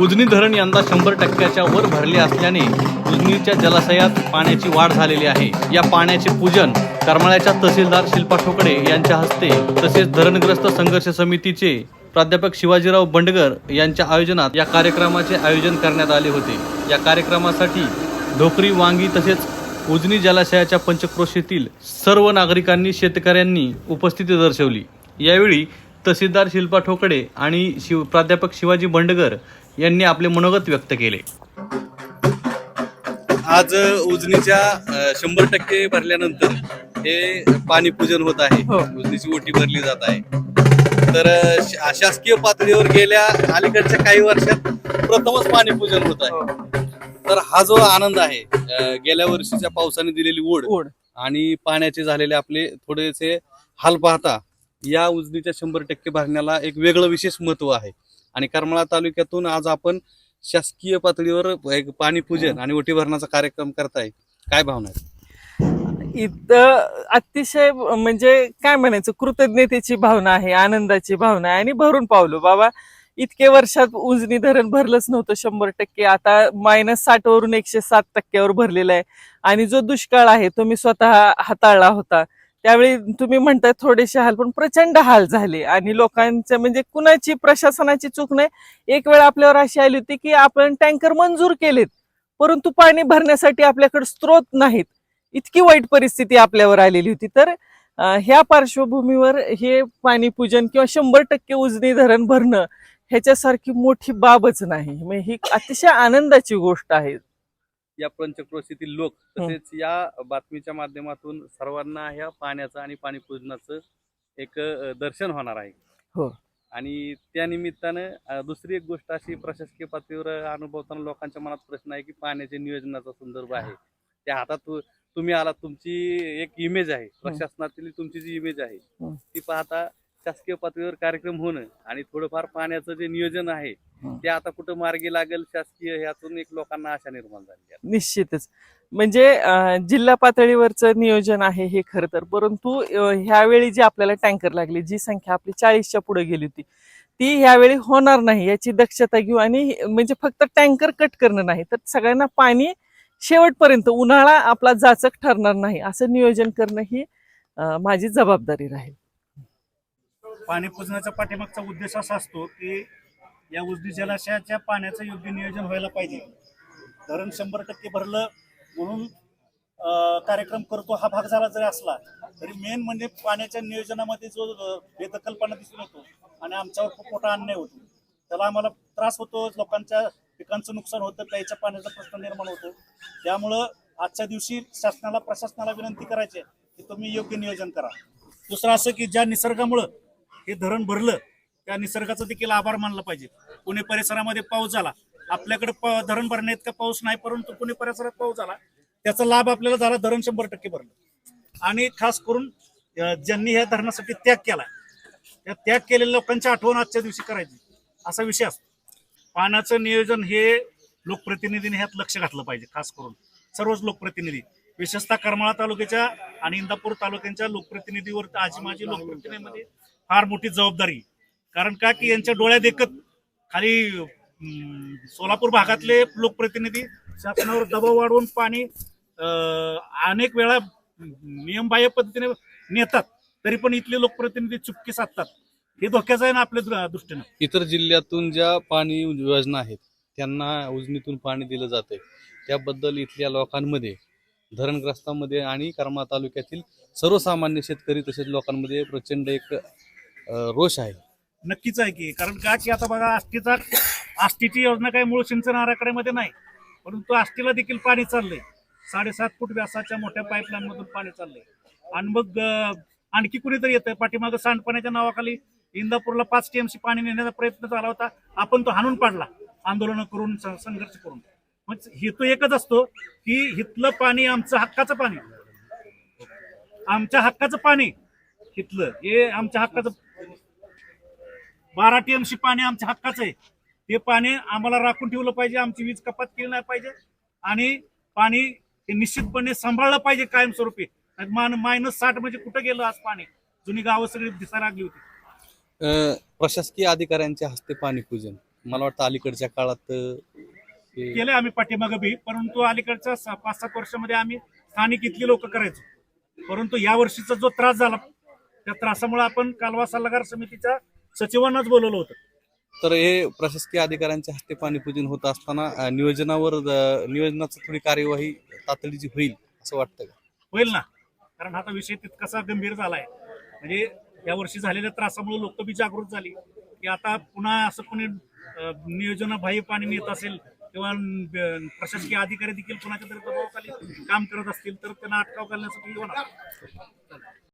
उजनी धरण यंदा शंभर टक्क्याच्या वर भरले असल्याने उजनीच्या जलाशयात पाण्याची वाढ झालेली आहे. या पाण्याचे पूजन करमाळ्याच्या तहसीलदार शिल्पा ठोकडे यांच्या हस्ते तसेच धरणग्रस्त संघर्ष समितीचे प्राध्यापक शिवाजीराव बंडगर यांच्या आयोजनात या कार्यक्रमाचे आयोजन करण्यात आले होते. या कार्यक्रमासाठी ढोकरी वांगी तसेच उजनी जलाशयाच्या पंचक्रोशीतील सर्व नागरिकांनी शेतकऱ्यांनी उपस्थिती दर्शवली. यावेळी तहसीलदार शिल्पा ठोकडे आणि शिव प्राध्यापक शिवाजी बंडगर यांनी आपले मनोगत व्यक्त केले. आज उजनीच्या शंभर टक्के भरल्यानंतर हे पाणी पूजन होत आहे. हो. उजनीची ओटी भरली जात आहे. तर शासकीय पातळीवर गेल्या अलीकडच्या काही वर्षात प्रथमच पाणी पूजन होत आहे. तर हा जो आनंद आहे गेल्या वर्षीच्या पावसाने दिलेली ओढ. आणि पाण्याचे झालेले आपले थोडेसे हाल पाहता या उजनीच्या शंभर टक्के भरण्याला एक वेगळं विशेष महत्त्व आहे. आणि करमाळा तालुक्यातून आज आपण शासकीय पातळीवर एक पाणी पूजन आणि ओटी भरण्याचा कार्यक्रम करताय. काय भावना आहे इथं अतिशय म्हणजे काय म्हणायचं कृतज्ञतेची भावना आहे आनंदाची भावना आहे. आणि भरून पावलो बाबा इतके वर्षात उजनी धरण भरलंच नव्हतं शंभर टक्के. आता मायनस साठ वरून एकशे सात टक्क्यावर भरलेलं आहे. आणि जो दुष्काळ आहे तो मी स्वतः हाताळला होता. त्यावेळी तुम्ही म्हणताय थोडेसे हाल पण प्रचंड हाल झाले. आणि लोकांच्या म्हणजे कुणाची प्रशासनाची चूक नाही. एक वेळ आपल्यावर अशी आली होती की आपण टँकर मंजूर केलेत परंतु पाणी भरण्यासाठी आपल्याकडे स्त्रोत नाहीत. इतकी वाईट परिस्थिती आपल्यावर आलेली होती. तर ह्या पार्श्वभूमीवर हे पाणी पूजन किंवा शंभर टक्के उजनी धरण भरणं ह्याच्यासारखी मोठी बाबच नाही. म्हणजे ही अतिशय आनंदाची गोष्ट आहे. या पंचक्रोशीतील लोक तसेच या बातमीच्या माध्यमातून सर्वांना ह्या पाण्याचं आणि पाणी पूजनाचं एक दर्शन होणार आहे. हो. आणि त्या निमित्तानं दुसरी एक गोष्ट अशी प्रशासकीय पातळीवर अनुभवताना लोकांच्या मनात प्रश्न आहे की पाण्याच्या नियोजनाचा संदर्भ आहे. त्या हातात तुम्ही आला तुमची एक इमेज आहे. प्रशासनातील तुमची जी इमेज आहे हं. ती पाहता शासकीय पातळीवर कार्यक्रम होणं आणि थोडंफार पाण्याचं जे नियोजन आहे. ते आता कुठं मार्गी लागेल शासकीय ह्यातून एक लोकांना आशा निर्माण झाली आहे. निश्चितच. म्हणजे अं, जिल्हा पातळीवरचं नियोजन आहे हे खरं तर. परंतु अं, ह्यावेळी जी आपल्याला टँकर लागली जी संख्या आपली चाळीसच्या पुढे गेली होती ती ह्यावेळी होणार नाही याची दक्षता घेऊ आणि म्हणजे फक्त टँकर कट करणं नाही तर सगळ्यांना पाणी शेवटपर्यंत उन्हाळा आपला जाचक ठरणार नाही असं नियोजन करणं ही अं, माझी जबाबदारी राहील. पाणी पुजण्याचा पाठीमागचा उद्देश असा असतो की या उजनी जलाशयाच्या पाण्याचं योग्य नियोजन व्हायला पाहिजे. धरण शंभर टक्के भरलं म्हणून कार्यक्रम करतो हा भाग झाला जरी असला तरी मेन म्हणजे पाण्याच्या नियोजनामध्ये जो अं, बेदखलपणा दिसून येतो आणि आमच्यावर खूप मोठा अन्याय होतो. त्याला आम्हाला त्रास होतो लोकांच्या पिकांचं नुकसान होतं प्यायच्या पाण्याचा प्रश्न निर्माण होतो. त्यामुळं आजच्या दिवशी शासनाला प्रशासनाला विनंती करायची आहे की तुम्ही योग्य नियोजन करा. दुसरं असं की ज्या निसर्गामुळं हे धरण भरलं त्या निसर्गाचा देखील आभार मानला पाहिजे. पुणे परिसरामध्ये पाऊस झाला. आपल्याकडे धरण भरण्या इतका पाऊस नाही परंतु पुणे परिसरात पाऊस झाला. त्याचा लाभ आपल्याला झाला धरण शंभर टक्के भरलं. आणि खास करून ज्यांनी ह्या धरणासाठी त्याग केला त्या त्याग केलेल्या लोकांची आठवण आजच्या दिवशी करायची. असा विषय असतो. पाण्याचं नियोजन हे लोकप्रतिनिधीने ह्यात लक्ष घातलं पाहिजे खास करून. सर्वच लोकप्रतिनिधी विशेषतः करमाळा तालुक्याच्या आणि इंदापूर तालुक्यांच्या लोकप्रतिनिधीवर आजी माझी लोकप्रतिनिधीमध्ये फार मोठी जबाबदारी. कारण का? की यांच्या डोळ्या देखत खाली सोलापूर भागातले लोकप्रतिनिधी शासनावर दबाव वाढवून पाणी अनेक वेळा नियमबाह्य पद्धतीने नेतात. तरी पण इथले लोकप्रतिनिधी चुपके साधतात. हे धोक्याचं आहे ना आपल्या दृष्टीनं. इतर जिल्ह्यातून ज्या पाणी योजना आहेत त्यांना उजनीतून पाणी दिलं जातंय. त्याबद्दल इथल्या लोकांमध्ये धरणग्रस्तांमध्ये आणि करमाळा तालुक्यातील सर्वसामान्य शेतकरी तसेच लोकांमध्ये प्रचंड एक रोष आहे. नक्कीच आहे की. कारण का की आता बघा आष्टीचा आष्टीची योजना काही मूळ सिंचन आराखड्यामध्ये नाही. परंतु आष्टीला देखील पाणी चाललंय. साडेसात फूट व्यासाच्या मोठ्या पाईपलाईन मधून पाणी चाललंय. आणि मग आणखी कुणीतरी येतंय. पाठीमागं सांडपाण्याच्या नावाखाली इंदापूरला पाच टीएमसी पाणी नेण्याचा प्रयत्न झाला होता. आपण तो हाणून पाडला. आंदोलन करून संघर्ष करून. मग हेतू एकच असतो की हितलं पाणी आमचं हक्काचं पाणी. आमच्या हक्काचं पाणी. हितलं. हे आमच्या हक्काचं बारा टीएमसी पाणी आमच्या हक्काचं आहे. ते पाणी आम्हाला राखून ठेवलं पाहिजे आमची वीज कपात केली नाही पाहिजे आणि पाणी हे निश्चितपणे सांभाळलं पाहिजे कायमस्वरूपी. मायनस साठ म्हणजे कुठं गेलं आज पाणी? जुनी गावं सगळी दिसायला लागली होती. प्रशासकीय अधिकाऱ्यांच्या हस्ते पाणी पूजन. मला वाटतं अलीकडच्या काळात केलंय आम्ही पाठीमागं बी परंतु अलीकडच्या पाच सात वर्षामध्ये आम्ही स्थानिक इथली लोक करायचो. परंतु या वर्षीचा जो त्रास झाला त्या त्रासामुळे आपण कालवा सल्लागार समितीच्या सचिवांनाच बोलवलं होतं. तर हे प्रशासकीय अधिकाऱ्यांच्या हस्ते पाणीपूजन होत असताना अं, नियोजनावर अं, नियोजनाची थोडी कार्यवाही तातडीची होईल असं वाटतं का? होईल ना. कारण आता विषय तितकासा गंभीर झालाय. म्हणजे या वर्षी झालेल्या त्रासामुळे लोक बी जागृत झाली. की आता पुन्हा असं कोणी नियोजनाबाह्य पाणी नेत असेल किंवा अं, प्रशासकीय अधिकारी देखील कुणाच्या तरी दबावाखाली काम करत असतील तर त्यांना अटकाव करण्यासाठी होणार